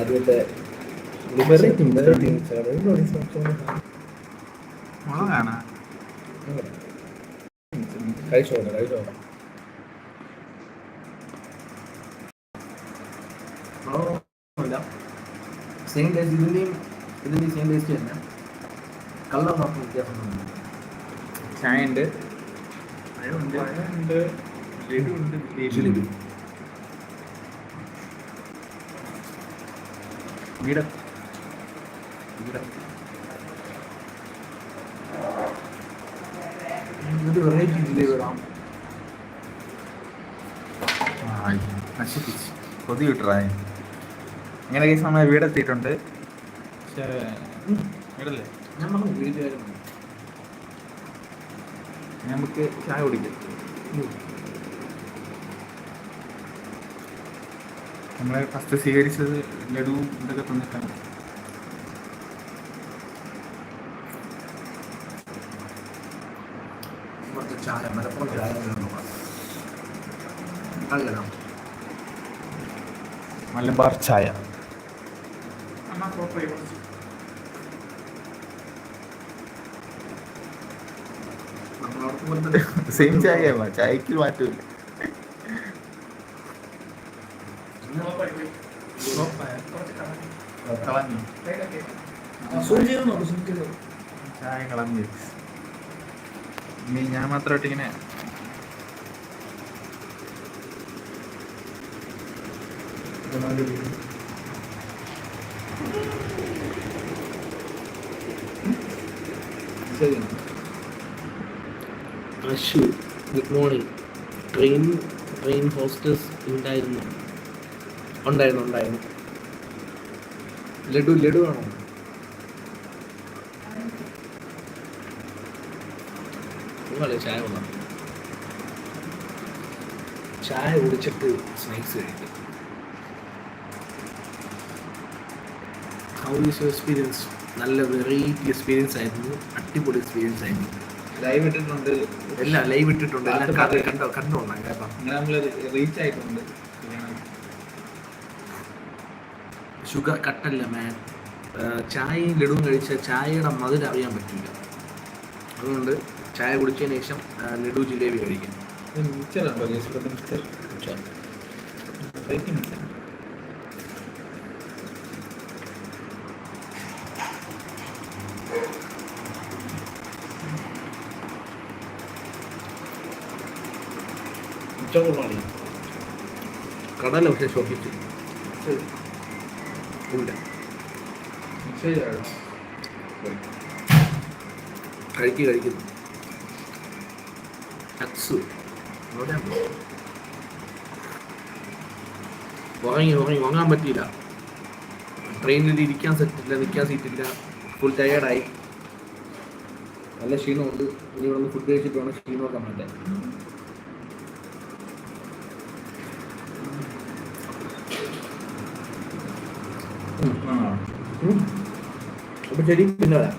ആദ്യത്തെ കഴിച്ചോട്ടെ കഴിച്ചോട്ടെ സെയിം ടേസ്റ്റ് ഇതിന്റെയും ഇതിന്റെയും സെയിം ടേസ്റ്റ് തന്നെ. കളർ മാത്രം വ്യത്യാസം ചായ ഉണ്ട്. ഉണ്ട്. ഉണ്ട്. വീട്. ഇത് വെറൈറ്റി ജിലേബി ഇടാം നശിപ്പിച്ച്. കൊതി കിട്ടറായ ഇങ്ങനെ കേസ് നമ്മൾ വീടെത്തിയിട്ടുണ്ട്. പക്ഷേ വീടല്ലേ? നമ്മൾ വീട് നമുക്ക് ചായ കുടിക്കാം. നമ്മളെ ഫസ്റ്റ് സ്വീകരിച്ചത് ലഡു ഇതൊക്കെ തന്നിട്ടാണ്. ചായ മലപ്പുറം ചായ മലബാർ ചായ. സെയിം ചായ ചായക്ക് മാറ്റമില്ല. ചായ കളഞ്ഞു ഞാൻ മാത്രമായിട്ട് ഇങ്ങനെ Ashu good morning train train hostess ഉണ്ടായിരുന്നു? ഉണ്ടായിരുന്നു ഉണ്ടായിരുന്നു. ലഡു ലഡു ആണോ? ചായ കൊള്ളാം ചായ കുടിച്ചിട്ട് സ്നാക്സ് കഴിക്കും. ഹൗ ഈസ് എക്സ്പീരിയൻസ് നല്ല വെറൈറ്റി എക്സ്പീരിയൻസ് ആയിരുന്നു അടിപൊളി എക്സ്പീരിയൻസ് ആയിരുന്നു. ലൈവ് ഇട്ടിട്ടുണ്ട്. എല്ലാം ലൈവ് ഇട്ടിട്ടുണ്ട്. എല്ലാം കണ്ടോ കണ്ടോ കേട്ടോ റീച്ച് ആയിട്ടുണ്ട്. ഷുഗർ കട്ടല്ല മാൻ ചായയും ലഡുവും കഴിച്ച ചായയുടെ മധുരം അറിയാൻ പറ്റില്ല. അതുകൊണ്ട് ചായ കുടിച്ചതിന് ശേഷം ലഡു ജിലേബി കഴിക്കും. കടല പക്ഷെ ശോഭിച്ചു. ഇല്ല മിച്ചറാണ് കഴിക്ക് കഴിക്കുന്നു അക്സു. ഉറങ്ങി ഉറങ്ങി. ഉറങ്ങാൻ പറ്റിയില്ല. ട്രെയിനിൽ ഇരിക്കാൻ സെറ്റില്ല നിൽക്കാൻ സീറ്റില്ല. ഫുൾ ടയേർഡായി നല്ല ക്ഷീണമുണ്ട്. ഇനി ഇവിടെ നിന്ന് ഫുഡ് കഴിച്ചിട്ട് വേണം ക്ഷീണമൊക്കെ മാറ്റാൻ. അപ്പം ശരി പിന്നെ വരാം